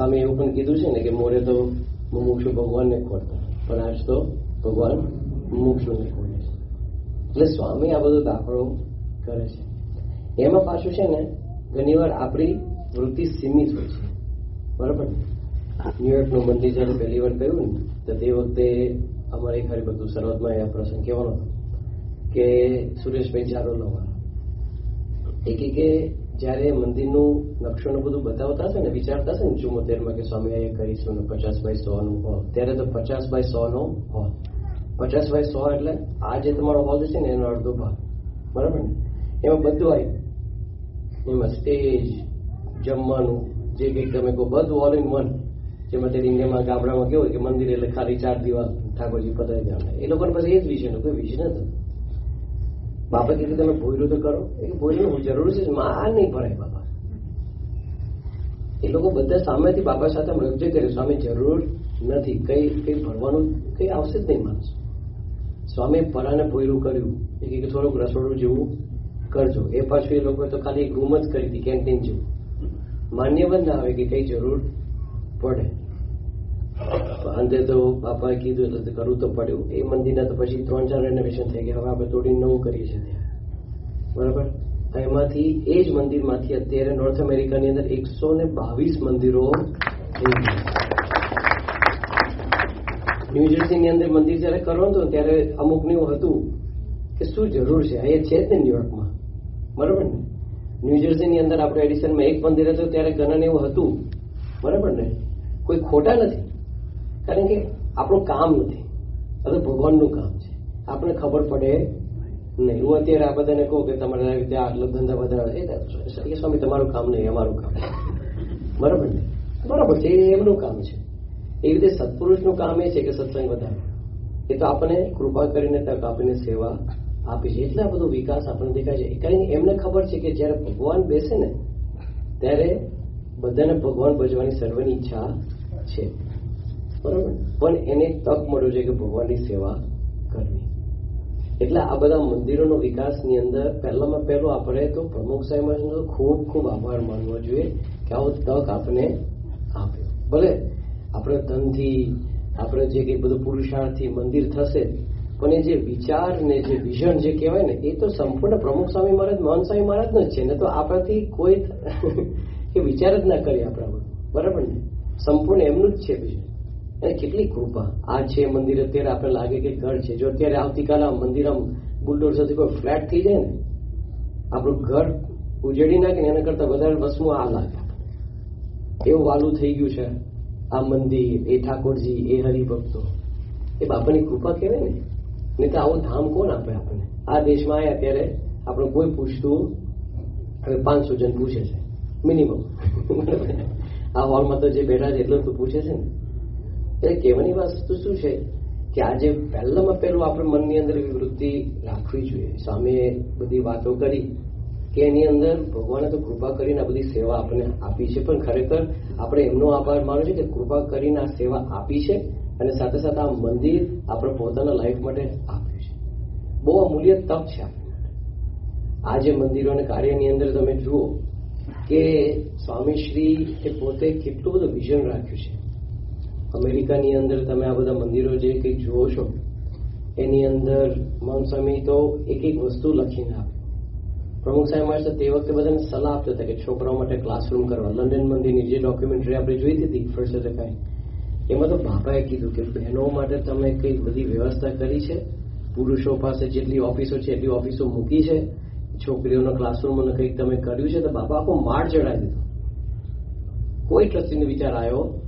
સ્વામી એવું પણ કીધું છે ને કે મોરે તો મુમુક્ષુ ભગવાનને ખોરતા પણ આજ તો ભગવાન મુમુક્ષુને ખોડે છે. એટલે સ્વામી આ બધો દાખલો કરે છે. એમાં પાછું છે ને, ઘણીવાર આપણી વૃત્તિ સીમિત હોય છે. બરાબર? ન્યુયોર્કનું મંદિર જ્યારે પહેલી વાર કહ્યું ને, તો તે વખતે અમારે ખરી બધું શરૂઆતમાં એ પ્રસંગ કહેવાનો કે સુરેશભાઈ ચારોલાવાળા એ એક કે જ્યારે મંદિરનું નકશોનું બધું બતાવતા હશે ને, વિચારતા હશે ને, ચુમ્મોતેરમાં કે સ્વામી એ કરીશું ને પચાસ બાય સો નું હોલ ત્યારે તો પચાસ બાય સો નો હોલ પચાસ બાય સો એટલે આ જે તમારો હોલ છે ને, એનો અડધો ભાગ. બરાબર ને? એમાં બધું આવ્યું એમાં સ્ટેજ જમવાનું, જે કંઈક તમે કહો, બધું ઓલ ઇન વન જેમાં ત્યારે ઇન્ડિયામાં ગામડામાં કેવું કે મંદિર એટલે ખાલી ચાર દિવાલ ઠાકોરજી પધારી દેવાના. એ લોકોને પાસે એ જ વિષય કોઈ વિષય નતો બાપા કીધું તમે ભૂલ્યું તો કરો. એ જરૂર છે આ નહીં ભરાય બાપા. એ લોકો બધા સામેથી બાપા સાથે રજૂ કર્યું, સ્વામી, જરૂર નથી, કઈ કઈ ભરવાનું કઈ આવશે જ નહીં માણસ. સ્વામી પરાને ભોયરું કર્યું. એ કે થોડુંક રસોડું જેવું કરજો. એ પાછું એ લોકોએ તો ખાલી એક રૂમ જ કરી હતી કેન્ટીન જેવું. માન્ય બંધ ના આવે કે કઈ જરૂર પડે. અંતે તો બાપાએ કીધું એટલે કરવું તો પડ્યું. એ મંદિરના તો પછી ત્રણ ચાર રેનોવેશન થઈ ગયા. હવે આપણે તોડીને નવું કરીએ છીએ ત્યાં. બરાબર? એમાંથી એ જ મંદિરમાંથી અત્યારે નોર્થ અમેરિકાની અંદર એકસો ને બાવીસ મંદિરો ન્યુજર્સીની અંદર મંદિર જયારે કરવાનું તો ત્યારે અમુકને હતું કે શું જરૂર છે? એ છે જ ને ન્યુયોર્કમાં બરાબર ને? ન્યુજર્સીની અંદર આપણે એડિશનમાં એક મંદિર હતું, ત્યારે ગણન એવું હતું. બરાબર ને? કોઈ ખોટા નથી. કારણ કે આપણું કામ નથી. આ ભગવાનનું કામ છે. આપણે ખબર પડે નહીં. હું અત્યારે આ બધાને કહું કે તમારે ત્યાં આટલો ધંધા બધા એ સ્વામી, તમારું કામ નહીં, અમારું કામ. બરાબર ને? બરાબર છે, એ એમનું કામ છે. એ રીતે સત્પુરુષનું કામ એ છે કે સત્સંગ વધારે. એ તો આપણને કૃપા કરીને તક આપીને સેવા આપી છે. એટલે બધો વિકાસ આપણને દેખાય છે. કારણ કે એમને ખબર છે કે જ્યારે ભગવાન બેસે ને, ત્યારે બધાને ભગવાન ભજવાની સર્વની ઈચ્છા છે. બરાબર? પણ એને તક મળ્યો છે કે ભગવાનની સેવા કરવી. એટલે આ બધા મંદિરોનો વિકાસની અંદર પહેલામાં પહેલો આપણે તો પ્રમુખ સાહેબનો ખૂબ ખૂબ આભાર માનવો જોઈએ કે આવો તક આપણે આપ્યો. ભલે આપણે ધનથી, આપણે જે કંઈ બધું પુરુષાર્થથી મંદિર થશે, પણ એ જે વિચાર ને જે વિઝન જે કહેવાય ને, એ તો સંપૂર્ણ પ્રમુખ સ્વામી મહારાજ, મહાન સ્વામી મહારાજ જ છે. ને તો આપણાથી કોઈ એ વિચાર જ ના કરીએ આપણા બરાબર ને? સંપૂર્ણ એમનું જ છે વિઝન. અને કેટલી કૃપા. આ છે મંદિર અત્યારે આપણે લાગે કે ઘર છે. જો અત્યારે આવતીકાલે આ મંદિર આમ બુલડોઝરથી કોઈ ફ્લેટ થઈ જાય ને, આપણું ઘર ઉજેડી નાખે એના કરતા વધારે વસવું આ લાગે. એવું વાલું થઈ ગયું છે. આ મંદિર, એ ઠાકોરજી, એ હરિભક્તો. એ બાપાની કૃપા કહેવાય ને. નહીં તો આવું ધામ કોણ આપે આપણને? આ દેશમાં આવ્યા ત્યારે આપણે કોઈ પૂછતું હવે પાંચસો જણ પૂછે છે. મિનિમમ આ હોલમાં તો જે બેઠા છે એટલું તો પૂછે છે ને. એટલે કહેવાની વસ્તુ શું છે કે આજે પહેલામાં પહેલું આપણે મનની અંદર વૃત્તિ રાખવી જોઈએ. સ્વામીએ બધી વાતો કરી કે એની અંદર ભગવાને તો કૃપા કરીને આ બધી સેવા આપણને આપી છે. પણ ખરેખર આપણે એમનો આભાર માનો છે કે કૃપા કરીને આ સેવા આપી છે અને સાથે સાથે આ મંદિર આપણે પોતાના લાઈફ માટે આપ્યું છે. બહુ અમૂલ્ય તપ છે આ જે મંદિરો અને કાર્યની અંદર તમે જુઓ કે સ્વામીશ્રી એ પોતે કેટલું બધું વિઝન રાખ્યું છે. અમેરિકાની અંદર તમે આ બધા મંદિરો જે કંઈક જુઓ છો, એની અંદર મન સ્વામી તો એક એક વસ્તુ લખીને આપે. પ્રમુખ સાહેબ મારે તે વખતે બધાને સલાહ આપતા હતા કે છોકરાઓ માટે ક્લાસરૂમ કરવા લંડન મંદિરની જે ડોક્યુમેન્ટરી આપણે જોઈ હતી ફર્સ્ટ કાંઈ એમાં તો બાપાએ કીધું કે બહેનો માટે તમે કઈ બધી વ્યવસ્થા કરી છે, પુરુષો પાસે જેટલી ઓફિસો છે, એટલી ઓફિસો મૂકી છે, છોકરીઓનો ક્લાસરૂમોને કંઈક તમે કર્યું છે, તો બાપા આખો માળ ચડાવી દીધો. કોઈ ટ્રસ્ટીનો વિચાર આવ્યો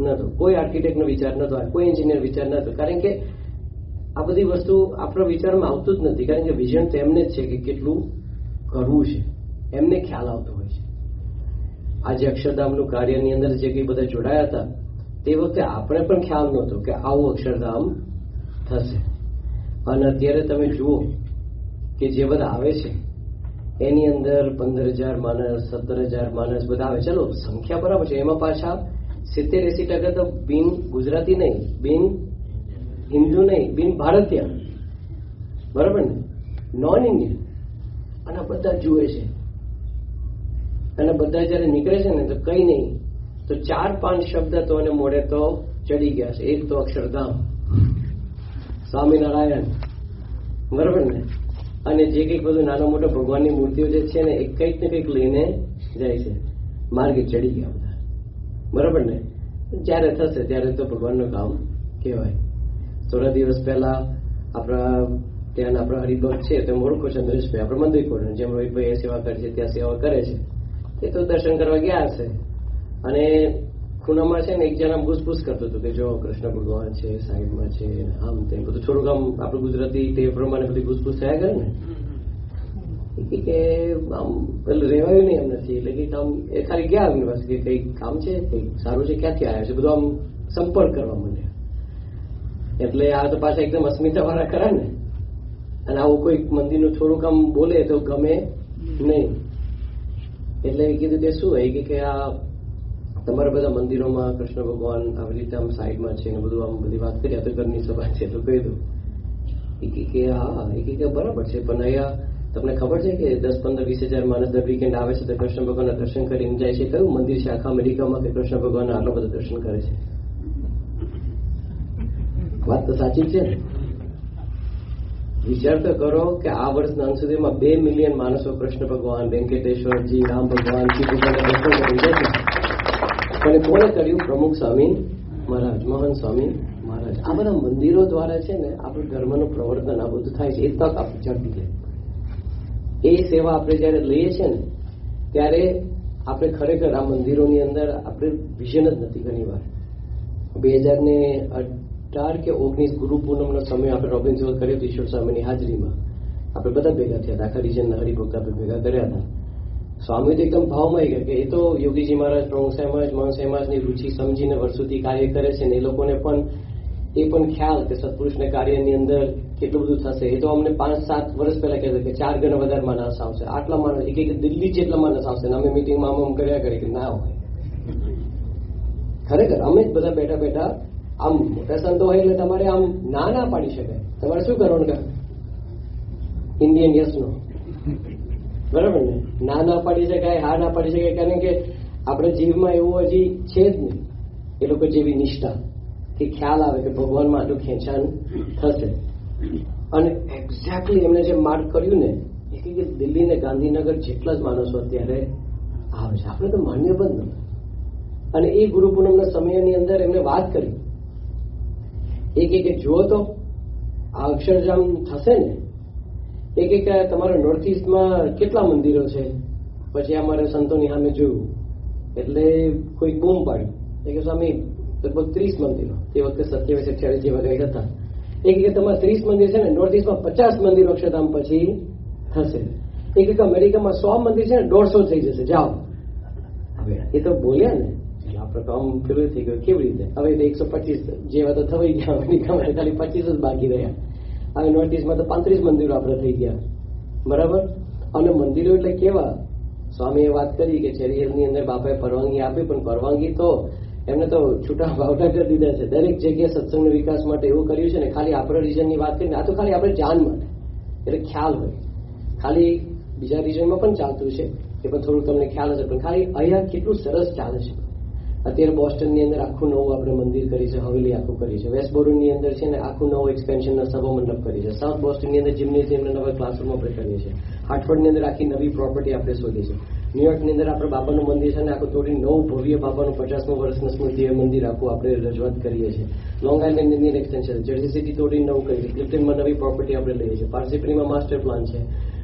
નતો કોઈ આર્કિટેક્ટનો વિચાર નતો કોઈ એન્જિનિયર વિચાર નતો કારણ કે આ બધી વસ્તુ આપણા વિચારમાં આવતું જ નથી. કારણ કે વિઝન તો એમને જ છે કે કેટલું કરવું છે. એમને ખ્યાલ આવતો હોય છે. આજે અક્ષરધામનું કાર્યની અંદર જે કંઈ બધા જોડાયા હતા, તે વખતે આપણે પણ ખ્યાલ નહોતો કે આવું અક્ષરધામ થશે. અને અત્યારે તમે જુઓ કે જે બધા આવે છે, એની અંદર પંદર હજાર માણસ, સત્તર હજાર માણસ બધા આવે ચલો, સંખ્યા બરાબર છે. એમાં પાછા સિત્તેર એસી ટકા તો બિન ગુજરાતી નહીં, બિન હિન્દુ નહીં, બિન ભારતીય. બરાબર ને? નોન ઇન્ડિયન અને બધા જુએ છે. અને બધા જયારે નીકળે છે ને, તો કઈ નહીં. તો ચાર પાંચ શબ્દ તો એને મોડે તો ચડી ગયા છે. એક તો અક્ષરધામ. સ્વામિનારાયણ. બરાબર ને? અને જે કંઈક બધું નાનો મોટો ભગવાનની મૂર્તિઓ જે છે ને, એ કંઈક ને કંઈક લઈને જાય છે. માર્ગે ચડી ગયા બરાબર ને? જ્યારે થશે ત્યારે તો ભગવાનનું કામ કહેવાય. થોડા દિવસ પહેલા આપણા ત્યાં આપણા હરિભક્ત છે, તો ઓળખો છે, નરેશભાઈ, આપણે મંદિર કોડ જેમ રોહિતભાઈ સેવા કરે છે, ત્યાં સેવા કરે છે. એ તો દર્શન કરવા ગયા હશે. અને ખૂણામાં છે ને એક જણા પૂછપૂછ કરતો હતો કે જો કૃષ્ણ ભગવાન છે સાઈડમાં છે, આમ તેમ બધું. થોડુંક આમ આપણું ગુજરાતી તે પ્રમાણે બધી ઘૂસપૂસ થયા કરે ને? કે આમ પેલું રહેવાયું નહીં એમ નથી એટલે કે આમ એ ખાલી ગયા યુનિવર્સિટી પાસે કે કઈ કામ છે કઈ સારું છે ક્યાંથી આવ્યા છે? બધું આમ સંપર્ક કરવા માંડ્યા. એટલે આ તો પાછા એકદમ અસ્મિતા વાળા ખરા ને? અને આવું કોઈ મંદિરનું થોડુંક આમ બોલે તો ગમે નહીં. એટલે એ કીધું કે શું હોય? કે આ તમારા બધા મંદિરોમાં કૃષ્ણ ભગવાન આવી રીતે આમ સાઈડમાં છે ને બધું આમ બધી વાત કરી આ તો ઘરની સભા છે તો કહી દઉં. એ કે કે હા એ કે બરાબર છે પણ અહીંયા તમને ખબર છે કે દસ પંદર વીસ હજાર માણસ દર વીકેન્ડ આવે છે તો કૃષ્ણ ભગવાનના દર્શન કરીને જાય છે કયું મંદિર છે? આખા અમેરિકામાં કે કૃષ્ણ ભગવાનના આટલા બધા દર્શન કરે છે? વાત તો સાચી છે. વિચાર તો કરો કે આ વર્ષના અંત સુધીમાં બે મિલિયન માણસો કૃષ્ણ ભગવાન, વેંકટેશ્વરજી, રામ ભગવાન શિવ ભગવાન દર્શન કરી જાય છે. અને કોણે કર્યું? પ્રમુખ સ્વામી મહારાજ, મોહન સ્વામી મહારાજ. આ બધા મંદિરો દ્વારા છે ને આપણું ધર્મનું પ્રવર્તન આ બધું થાય છે. એ તક આપણે ઝડપી જાય. એ સેવા આપણે જયારે લઈએ છીએ ને, ત્યારે આપણે ખરેખર આ મંદિરોની અંદર આપણે વિઝન જ નથી ઘણી વાર. બે હજાર ને અઢાર કે ઓગણીસ ગુરુ પૂનમનો સમય આપણે રોબિન સેવા કર્યો હતો, ઈશ્વર સ્વામીની હાજરીમાં. આપણે બધા ભેગા થયા હતા, આખા રિજનના હરિભક્ત આપણે ભેગા કર્યા હતા. સ્વામી તો એકદમ ભાવમાં ગયા કે એ તો યોગીજી મહારાજ, પ્રમુખ મહારાજ મહંત સાહેબ રુચિ સમજીને વર્ષોથી કાર્ય કરે છે ને એ લોકોને પણ, એ પણ ખ્યાલ કે સત્પુરુષના કાર્યની અંદર કેટલું બધું થશે? એ તો અમને પાંચ, સાત વર્ષ પહેલા કહેતો કે ચાર ગણા વધારે માણસ આવશે આટલા માણસ એક એક દિલ્હી જેટલા માણસ આવશે અમે મિટિંગમાં આમ કર્યા કરી કે ના હોય. ખરેખર, અમે જ બધા બેઠા બેઠા આમ મોટા સંતો હોય એટલે તમારે આમ ના ના પાડી શકાય. તમારે શું કરવાનું કે ઇન્ડિયન યસ નો બરાબર ને? ના ના પાડી શકાય, હા ના પાડી શકાય, કારણ કે આપણે જીવમાં એવું હજી છે જ નહીં. એ લોકો જેવી નિષ્ઠા. કે ખ્યાલ આવે કે ભગવાનમાં આટલું ખેંચાણ થશે. અને એક્ઝેક્ટલી એમને જે માર્ક કર્યું ને, એ કે દિલ્હી ને ગાંધીનગર જેટલા જ માણસો અત્યારે આવે છે. આપણે તો માન્ય બંધ અને એ ગુરુ પૂનમના સમયની અંદર એમને વાત કરી. એક એક જુઓ તો, આ અક્ષરધામ થશે ને એક એક તમારા નોર્થ ઇસ્ટમાં કેટલા મંદિરો છે? પછી અમારે સંતોની સામે જોયું. એટલે કોઈ બૂમ પાડી એ કે સ્વામી, લગભગ ત્રીસ મંદિરો. તે વખતે સત્યાવીસ, અઠ્યાવીસ જેવા કંઈક હતા. એક એક તમારા ત્રીસ મંદિર છે ને નોર્થ ઇસ્ટમાં પચાસ મંદિરો અક્ષરધામ પછી થશે એક એક અમેરિકામાં સો મંદિર છે ને દોઢસો થઈ જશે જાઓ હવે એ તો બોલ્યા ને એટલે આપણે તો આમ પેલું થઈ ગયું. કેવી રીતે? હવે તો એકસો પચીસ જેવા તો થવાઈ ગયા અમેરિકામાં ખાલી પચીસ જ બાકી રહ્યા. હવે નોર્થ ઇસ્ટમાં તો પાંત્રીસ મંદિરો આપણે થઈ ગયા. બરાબર? અને મંદિરો એટલે કેવા? સ્વામીએ વાત કરી કે ચેરિયરની અંદર બાપાએ પરવાનગી આપી પણ પરવાનગી તો એમને તો છૂટા ભાવના કરી દીધા છે. દરેક જગ્યાએ સત્સંગનો વિકાસ માટે એવું કર્યું છે ને, ખાલી આપણા રિજનની વાત કરીને, આ તો ખાલી આપણે જાન માટે એટલે ખ્યાલ હોય. ખાલી બીજા રિજનમાં પણ ચાલતું છે, એ પણ થોડું તમને ખ્યાલ હશે, પણ ખાલી અહીંયા કેટલું સરસ ચાલે છે. અત્યારે બોસ્ટનની અંદર આખું નવું આપણે મંદિર કરી છે, હવેલી આખું કરી છે. વેસ્ટ અંદર છે ને, આખું નવું એક્સપેન્શનના સભા મંડપ કરી છે. સાઉથ બોસ્ટનની અંદર જિમ્નેશિયમ નવા ક્લાસરૂમ આપણે કરીએ છીએ. હાર્ટફોર્ડની અંદર આખી નવી પ્રોપર્ટી આપણે શોધી છે ન્યુયોર્કની અંદર આપણે બાબાનું મંદિર છે ને આખું થોડી નવું ભવ્ય બાબાનું પચાસમું વર્ષનું સ્મૃતિ એ મંદિર આખું આપણે રજૂઆત કરીએ છીએ. લોંગ આઇલેન્ડની અંદર એક્સટેન્શન જર્સી સિટી તોડી નવું કરી છે. ક્લિફ્ટનમાં નવી પ્રોપર્ટી આપણે લઈએ છીએ. પાર્સિપ્રીમાં માસ્ટર પ્લાન છે.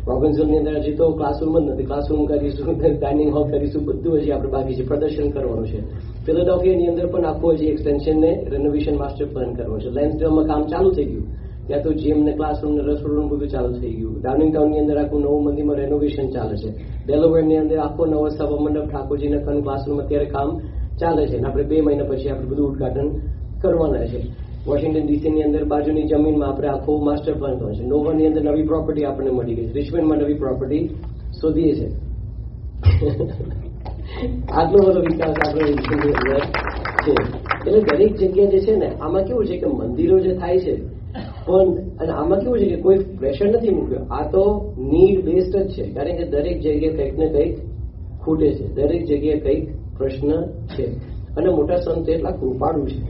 રોબિન્સનની અંદર હજી તો ક્લાસરૂમ જ નથી. ક્લાસરૂમ કરીશું ડાઇનિંગ હોલ કરીશું, બધું હજી આપણે બાકી છે. પ્રદર્શન કરવાનું છે. ફિલોડોફિયાની અંદર પણ આખું હજી એક્સટેન્શનને રેનોવેશન માસ્ટર પ્લાન કરવાનું છે. લેન્સડોમાં કામ ચાલુ થઈ ગયું. ત્યાં તો જીમ ને ક્લાસરૂમ ને રસોડું બધું ચાલુ થઈ ગયું. ડાઉનિંગ ટાઉનની અંદર આખું નવું મંદિરમાં રેનોવેશન ચાલે છે. ડેલોવેરની અંદર આખો નવો સભા મંડપ ઠાકોરજીના કન ક્લાસરૂમ અત્યારે કામ ચાલે છે અને આપણે બે મહિના પછી આપણે બધું ઉદઘાટન કરવાના છે. વોશિંગ્ટન ડીસીની અંદર બાજુની જમીનમાં આપણે આખો માસ્ટર પ્લાન થયો છે. નોવાની અંદર નવી પ્રોપર્ટી આપણને મળી ગઈ છે. રિચમેન્ડમાં નવી પ્રોપર્ટી શોધીએ છે. આટલો બધો વિકાસ આપણે એટલે દરેક જગ્યા જે છે ને, આમાં કેવું છે કે મંદિરો જે થાય છે અને આમાં કેવું છે કે કોઈ પ્રેશર નથી મૂક્યો. આ તો નીડ બેસ્ડ જ છે. કારણ કે દરેક જગ્યાએ કંઈક ને કંઈક ખૂટે છે. દરેક જગ્યાએ કંઈક પ્રશ્ન છે. અને મોટા સંત એટલા કૃપાળુ છે.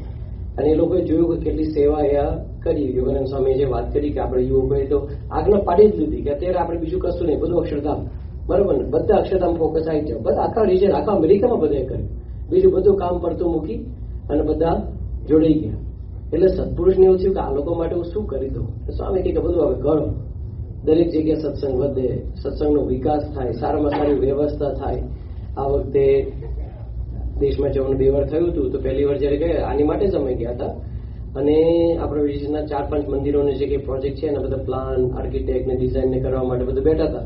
અને એ લોકોએ જોયું કે કેટલી સેવા એ કરી. યોગાનંદ સ્વામીએ જે વાત કરી કે આપણે યુવકોએ તો આજ્ઞા પાડી જ લીધી કે અત્યારે આપણે બીજું કશું નહીં. બધું અક્ષરધામ. બરોબર ને? બધા અક્ષરધામ ફોકસ આવી જાય બધા આખા રિજન આખા અમેરિકામાં બધાએ કર્યું. બીજું બધું કામ પડતું મૂકી અને બધા જોડાઈ ગયા. એટલે સત્પુરુષને એવું થયું કે આ લોકો માટે હું શું કરી દઉં? સ્વામી કે બધું હવે ગણો. દરેક જગ્યાએ સત્સંગ વધે, સત્સંગનો વિકાસ થાય, સારામાં સારી વ્યવસ્થા થાય. આ વખતે દેશમાં જવાનું બે વાર થયું હતું, તો પહેલી વાર જયારે ગયા, આની માટે જ અમે ગયા હતા. અને આપણા વિશેષના ચાર પાંચ મંદિરોને જે કંઈ પ્રોજેક્ટ છે, એના બધા પ્લાન આર્કિટેક્ટ ને ડિઝાઇન ને કરવા માટે બધું બેઠા હતા.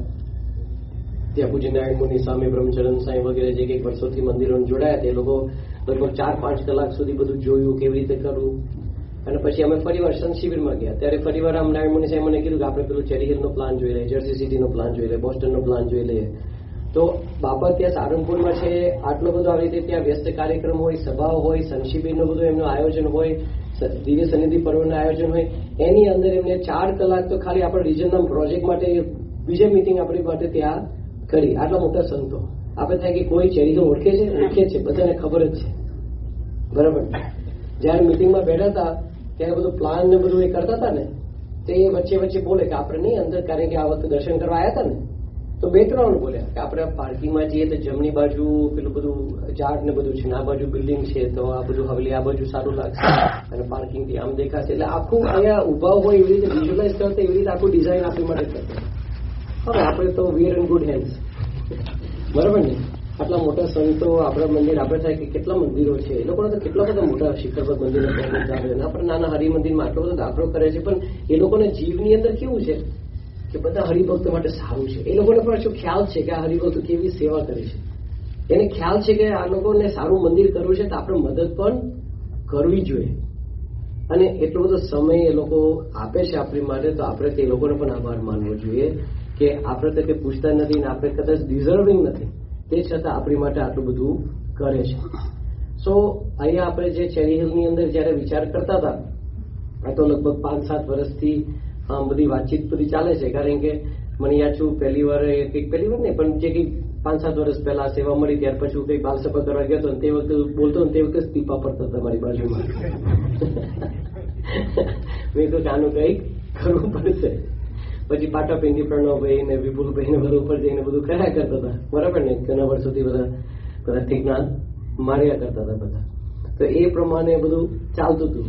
ત્યાં પૂજ્ય નારાયણ મુનિ, સ્વામી બ્રહ્મચરણ સાંઈ વગેરે જે કંઈક વર્ષોથી મંદિરોને જોડાયા તે લોકો લગભગ ચાર પાંચ કલાક સુધી બધું જોયું, કેવી રીતે કરવું અને પછી અમે ફરીવાર વાર શિબિરમાં ગયા. ત્યારે ફરીવાર આમ નારાયણ મુનિ સાહેબ મને કીધું કે આપણે પેલું ચેરી હિલનો પ્લાન જોઈ લઈએ, જર્સી સિટીનો પ્લાન જોઈ લઈએ, બોસ્ટનનો પ્લાન જોઈ લઈએ. તો બાપા ત્યાં સારંગપુરમાં છે, આટલો બધો આવી રીતે ત્યાં વ્યસ્ત કાર્યક્રમ હોય, સભાઓ હોય સંત બધું એમનું આયોજન હોય દિવ્ય સનિધિ પર્વનું આયોજન હોય, એની અંદર એમને ચાર કલાક તો ખાલી આપણા રિજનના પ્રોજેક્ટ માટે બીજે મિટિંગ આપણી માટે ત્યાં કરી. આટલા મોટા સંતો. આપણે થાય કે કોઈ ચેરી ઓળખે છે? ઓળખે છે. બધાને ખબર જ છે. બરાબર? જ્યારે મિટિંગમાં બેઠા હતા ત્યારે બધું પ્લાન ને બધું એ કરતા હતા ને, તે વચ્ચે વચ્ચે બોલે કે આપણે નહીં, અંદર કારણ કે આ વખતે દર્શન કરવા આવ્યા હતા ને, તો બે ત્રણ બોલ્યા કે આપણે પાર્કિંગમાં જઈએ તો જમણી બાજુ પેલું બધું ઝાડ ને બધું છે આ બાજુ બિલ્ડિંગ છે તો આ બધું હવેલી આ બાજુ સારું લાગશે. અને પાર્કિંગથી આમ દેખાશે. એટલે આખું અહીંયા ઊભા હોય એવી રીતે વિઝ્યુલાઇઝ કરતા એવી રીતે આખું ડિઝાઇન આપણી માટે કરતા. હવે આપણે તો વીર એન્ડ ગુડ હેન્ડ બરાબર ને? આટલા મોટા સંતો આપણા મંદિર આપણે થાય કે કેટલા મંદિરો છે? એ લોકોને તો કેટલા બધા મોટા શિખર પર મંદિરો આપણે નાના હરિમંદિરમાં આટલો બધો દાખલો કરે છે, પણ એ લોકોને જીવની અંદર કેવું છે કે બધા હરિભક્તો માટે સારું છે? એ લોકોને પણ શું ખ્યાલ છે કે આ હરિભક્તો કેવી સેવા કરે છે. એને ખ્યાલ છે કે આ લોકોને સારું મંદિર કરવું છે તો આપણે મદદ પણ કરવી જોઈએ. અને એટલો બધો સમય એ લોકો આપે છે આપણી માટે તો આપણે તે લોકોને પણ આભાર માનવો જોઈએ કે આપણે તો કંઈ પૂછતા નથી ને આપણે કદાચ ડિઝર્વિંગ નથી. તે છતાં આપણી માટે આટલું બધું કરે છે. સો અહીંયા આપણે જે ચેરી હિલની અંદર જ્યારે વિચાર કરતા હતા આ તો લગભગ પાંચ સાત વર્ષથી બધી વાતચીત બધી ચાલે છે. કારણ કે મને યાદ છું પહેલી વાર કંઈક પહેલી વાર નહીં પણ જે કંઈક પાંચ સાત વર્ષ પહેલા સેવા મળી ત્યાર પછી હું કંઈક બાલસભા કરવા ગયો હતો તે વખતે બોલતો ને તે વખતે સ્તીપા પડતા હતા મારી બાજુમાં. મેં તો આનું કંઈક કરવું પડશે. પછી પાટા પિંડી પ્રણવભાઈ ને વિપુલભાઈ ને બધું ઉપર જઈને બધું કર્યા કરતા હતા. બરાબર ને? ઘણા વર્ષોથી બધા બધા ઠીકના માર્યા કરતા હતા બધા. તો એ પ્રમાણે બધું ચાલતું હતું.